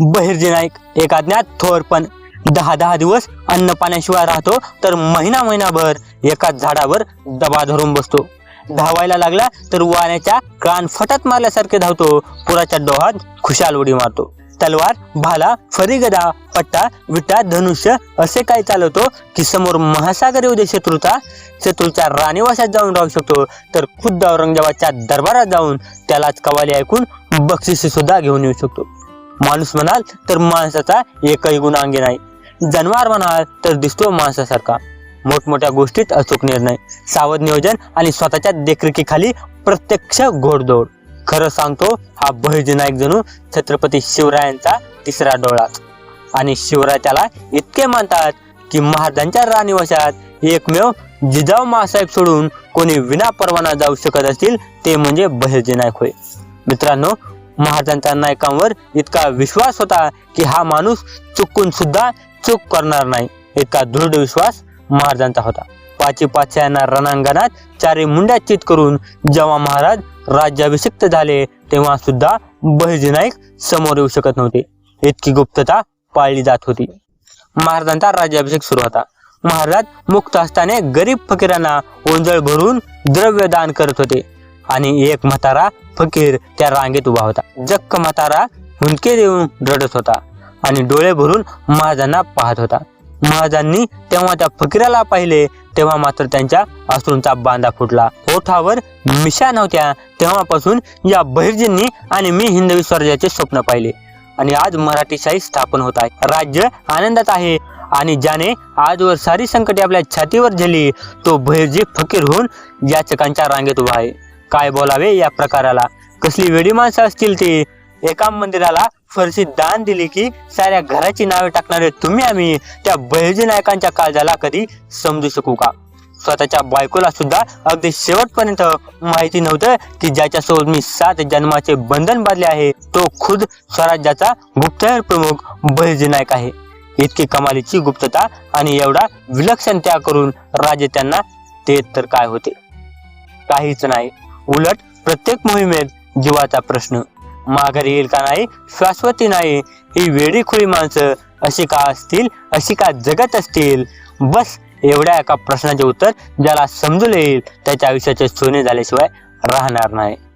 बहिर्जी नाईक एक अज्ञात थोर पण. दहा दहा दिवस अन्न पाण्याशिवाय राहतो तर महिना महिनाभर एकाच झाडावर दबा धरून बसतो. धावायला लागला तर वाण्याच्या कान फटात मारल्यासारखे धावतो पुराच्या डोहात खुशाल उडी मारतो. तलवार भाला फरीगदा पट्टा विटा धनुष्य असे काही चालवतो की समोर महासागर येऊ दे शत्रूचा शत्रूच्या राणीवासात जाऊन राहू शकतो. तर खुद्द औरंगजेबाच्या दरबारात जाऊन त्यालाच कवाली ऐकून बक्षिसे सुद्धा घेऊन येऊ शकतो. माणूस म्हणाल तर माणसाचा एकही गुण अंगी नाही. जनावर म्हणाल तर दिसतो माणसासारखा. मोठमोठ्या गोष्टीत अचूक निर्णय. सावध नियोजन आणि स्वतःच्या देखरेखीखाली प्रत्यक्ष घोडदौड. खरं सांगतो हा बहिर्जी जणू छत्रपती शिवरायांचा तिसरा डोळाच. आणि शिवराय त्याला इतके मानतात की महाराजांच्या राणीवशात एकमेव जिजाऊ मासाहेब सोडून कोणी विना परवाना जाऊ शकत असतील ते म्हणजे बहिर्जी नायक होय. मित्रांनो महाराजांच्या नायकांवर इतका विश्वास होता की हा माणूस चुकून सुद्धा चूक करणार नाही. इतका दृढ विश्वास महाराजांचा होता. पाची पाचशे रणांगणात चारी मुंड्या चित करून जेव्हा महाराज राज्याभिषिक्त झाले तेव्हा सुद्धा बहिर्जी नाईक समोर येऊ शकत नव्हते. इतकी गुप्तता पाळली जात होती. महाराजांचा राज्याभिषेक सुरू होता. महाराज मुक्त हस्ताने गरीब फकीरांना ओंजळ भरून द्रव्य दान करत होते. आणि एक म्हातारा फकीर त्या रांगेत उभा होता. जक्क म्हातारा हुंदके देऊन रडत होता आणि डोळे भरून महाजांना पाहत होता. महाजांनी तेव्हा त्या फकीराला पाहिले तेव्हा मात्र त्यांच्या अश्रूंचा बांधा फुटला. ओठावर मिशा नव्हत्या. तेव्हापासून या बहिर्जींनी आणि मी हिंदवी स्वराज्याचे स्वप्न पाहिले. आणि आज मराठीशाही स्थापन होत आहे. राज्य आनंदात आहे. आणि ज्याने आजवर सारी संकटे आपल्या छातीवर झाली तो बहिर्जी फकीर होऊन याचकांच्या रांगेत उभा आहे. काय बोलावे या प्रकाराला? कसली वेडी माणसं असतील ती? एका मंदिराला फरशी दान दिली की साऱ्या घराची नावे टाकणारे तुम्ही आम्ही. त्या बहिर्जी नायकांच्या काळजाला कधी समजू शकू का? स्वतःच्या बायकोला सुद्धा अगदी शेवटपर्यंत माहिती नव्हतं की ज्याच्यासोबत मी सात जन्माचे बंधन बांधले आहे तो खुद स्वराज्याचा गुप्तहेर प्रमुख बहिर्जी नायक आहे. इतकी कमालीची गुप्तता आणि एवढा विलक्षण त्या करून राजे त्यांना ते तर काय होते? काहीच नाही. उलट प्रत्येक मोहिमेत जीवाचा प्रश्न. माघारी येईल का नाही शाश्वती नाही ही वेडी खुळी माणसं अशी का असतील अशी का जगत असतील? बस एवढ्या एका प्रश्नाचे उत्तर ज्याला समजून येईल त्याच्या आयुष्याचे सोने झाल्याशिवाय राहणार नाही.